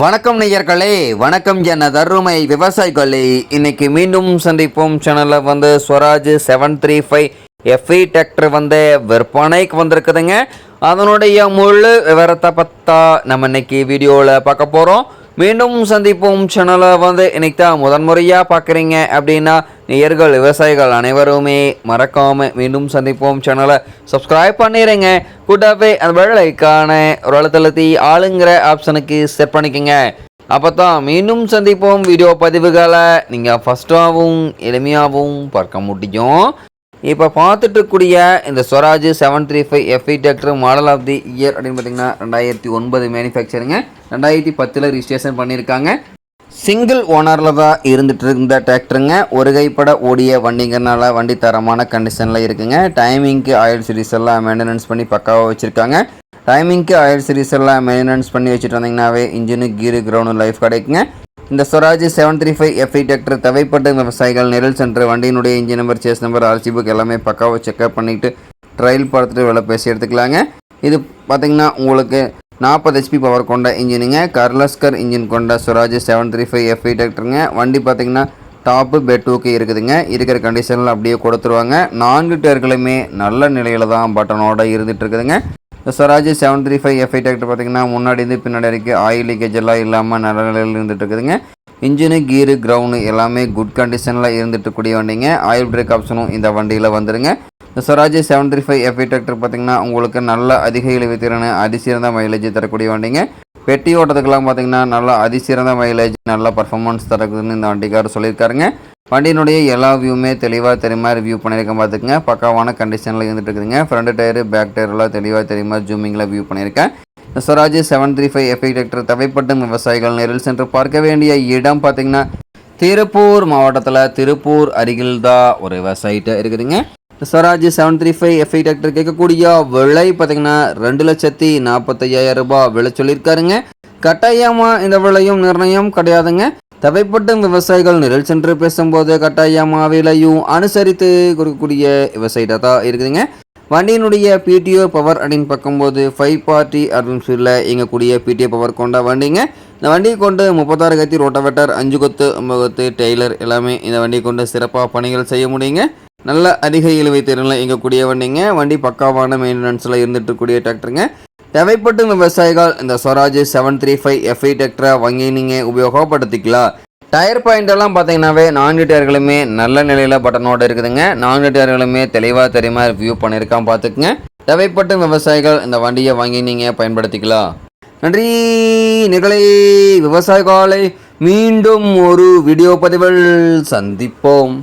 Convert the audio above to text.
வணக்கம் நேயர்களே வணக்கம் என தருமை விவசாயிகளே. இன்னைக்கு மீண்டும் சந்திப்போம். சேனலில் வந்து Swaraj seven three five F E tractor வந்து விற்பனைக்கு வந்திருக்குதுங்க. அதனுடைய முழு விவரத்தை பற்றா நம்ம இன்னைக்கு வீடியோவில் பார்க்க போகிறோம் மீண்டும் சந்திப்போம். சேனலை வந்து இன்னைக்கு தான் முதன்முறையாக பார்க்குறீங்க அப்படின்னா நேயர்கள் விவசாயிகள் அனைவருமே மறக்காமல் மீண்டும் சந்திப்போம். சேனலை சப்ஸ்கிரைப் பண்ணிடுங்க கூட்டாவே அந்த வெள்ளைக்கான ஒரு அழுத்தழுத்தி ஆளுங்கிற ஆப்ஷனுக்கு செட் பண்ணிக்கோங்க. அப்போ தான் மீண்டும் சந்திப்போம் வீடியோ பதிவுகளை. நீங்கள் ஃபஸ்ட்டாகவும் எளிமையாகவும் பார்க்க முடியும். இப்போ பார்த்துட்டு இந்த Swaraj seven three five F E tractor model of the year அப்படின்னு பார்த்தீங்கன்னா ரெண்டாயிரத்தி ஒன்பது மேனுஃபேக்சருங்க ரெண்டாயிரத்தி பத்தில் ரிஜிஸ்ட்ரேஷன் பண்ணியிருக்காங்க. சிங்கிள் ஓனரில் தான் இருந்துட்டு இருந்த டிராக்டருங்க ஒரு கைப்பட ஓடிய வண்டிங்கிறனால வண்டி தரமான கண்டிஷனில் இருக்குங்க. டைமிங்க்கு ஆயில் சீரிஸ் எல்லாம் மெயின்டெனன்ஸ் பண்ணி பக்காவாக வச்சுருக்காங்க. டைமிங்க்கு ஆயில் சீரிஸ் எல்லாம் மெயின்டெனன்ஸ் பண்ணி வச்சுட்டு வந்தீங்கன்னாவே இன்ஜினு கீரு கிரவுண்டு லைஃப் கிடைக்குங்க. இந்த Swaraj seven three five F I tractor தேவைப்பட்ட விவசாயிகள் நிரல் சென்று வண்டியினுடைய engine number chassis number R C book எல்லாமே பக்காவாக செக்அப் பண்ணிவிட்டு ட்ரையல் பார்த்துட்டு விலை பேசி எடுத்துக்கலாங்க. இது பார்த்திங்கன்னா உங்களுக்கு நாற்பது ஹெச்பி பவர் கொண்ட இன்ஜினுங்க. கர்லஸ்கர் இன்ஜின் கொண்ட Swaraj seven three five F I டிராக்டருங்க வண்டி பார்த்தீங்கன்னா டாப்பு பெட்டூக்கு இருக்குதுங்க. இருக்கிற கண்டிஷனில் அப்படியே கொடுத்துருவாங்க. நான்கு டயர்களுமே நல்ல நிலையில் தான் பட்டனோடு இருந்துகிட்டு இருக்குதுங்க இந்த Swaraj seven three five F I tractor பார்த்தீங்கன்னா முன்னாடி இருந்து பின்னாடி வரைக்கும் ஆயில் லீக்கேஜ் எல்லாம் இல்லாமல் நல்ல நிலையில் இருந்துட்டு இருக்குதுங்க இன்ஜினு கீரு கிரவுண்டு எல்லாமே குட் கண்டிஷனில் இருந்துட்டு கூடிய வண்டிங்க. ஆயில் பிரேக் ஆப்ஷனும் இந்த வண்டியில் வந்துடுங்க இந்த Swaraj seven three five F I tractor பார்த்தீங்கன்னா உங்களுக்கு நல்ல அதிக இழிவு திறன் அதிசிறந்த மைலேஜ் தரக்கூடிய வண்டிங்க. பெட்டி ஓட்டத்துக்கெல்லாம் பார்த்தீங்கன்னா நல்லா அதிசிறந்த மைலேஜ் நல்ல பர்ஃபார்மன்ஸ் தரக்குதுன்னு இந்த வண்டிக்காரர் சொல்லியிருக்காருங்க. வண்டியினுடைய எல்லா வியூமே தெளிவாக தெரியுமா ரிவ்யூ பண்ணியிருக்கேன் பார்த்துக்குங்க பக்காவான கண்டிஷனில் இருந்துட்டு இருக்குதுங்க. ஃப்ரண்ட் டயரு பேக் டயர்லாம் தெளிவாக தெரியுமா ஜூமிங்கில் வியூ பண்ணியிருக்கேன். இந்த Swaraj seven three five F I tractor தேவைப்படும் விவசாயிகள் நேரில் சென்று பார்க்க வேண்டிய இடம் பார்த்தீங்கன்னா திருப்பூர் மாவட்டத்தில் திருப்பூர் அருகில்தான் ஒரு விவசாயிட்ட இருக்குதுங்க. Swaraj seven three five F I tractor கேட்கக்கூடிய விலை பார்த்தீங்கன்னா ரெண்டு லட்சத்தி நாற்பத்தையாயிரம் ரூபாய் விலை சொல்லியிருக்காருங்க. கட்டாயமாக இந்த விலையும் நிர்ணயம் கிடையாதுங்க. தேவைப்படும் விவசாயிகள் நிரல் சென்று பேசும்போது கட்டாயமாக விலையும் அனுசரித்து கொடுக்கக்கூடிய விவசாயிட்ட தான் இருக்குதுங்க. வண்டியினுடைய பிடிஓ பவர் அப்படின்னு பார்க்கும்போது ஃபைவ் பார்ட்டி அப்படின்னு சொல்ல இயங்கக்கூடிய பிடிஓ பவர் கொண்ட வண்டிங்க. இந்த வண்டியை கொண்டு முப்பத்தாறு கத்தி ரோட்டோவேட்டர் அஞ்சு கொத்து ஐம்பது கொத்து டெய்லர் எல்லாமே இந்த வண்டியை கொண்டு சிறப்பாக பணிகள் செய்ய முடியுங்க. நல்ல அதிக இழுவை திறனில் இயங்கக்கூடிய வண்டிங்க வண்டி பக்காவான மெயின்டெனன்ஸில் இருந்துட்டு இருக்கக்கூடிய டிராக்டருங்க தேவைப்பட்ட விவசாயிகள் இந்த Swaraj seven three five F I டிராக்டரை வாங்கி நீங்கள் உபயோகப்படுத்திக்கலாம். டயர் பாயிண்டெல்லாம் பார்த்தீங்கன்னாவே நான்கு டயர்களுமே நல்ல நிலையில் பட்டனோட இருக்குதுங்க. நான்கு டயர்களுமே தெளிவாக தெரியுமா ரிவ்யூ பண்ணியிருக்கான் பார்த்துக்குங்க தேவைப்பட்ட விவசாயிகள் இந்த வண்டியை வாங்கி நீங்கள் பயன்படுத்திக்கலாம். நன்றி. நிகழை விவசாயிகளை மீண்டும் ஒரு வீடியோ பதிவில் சந்திப்போம்.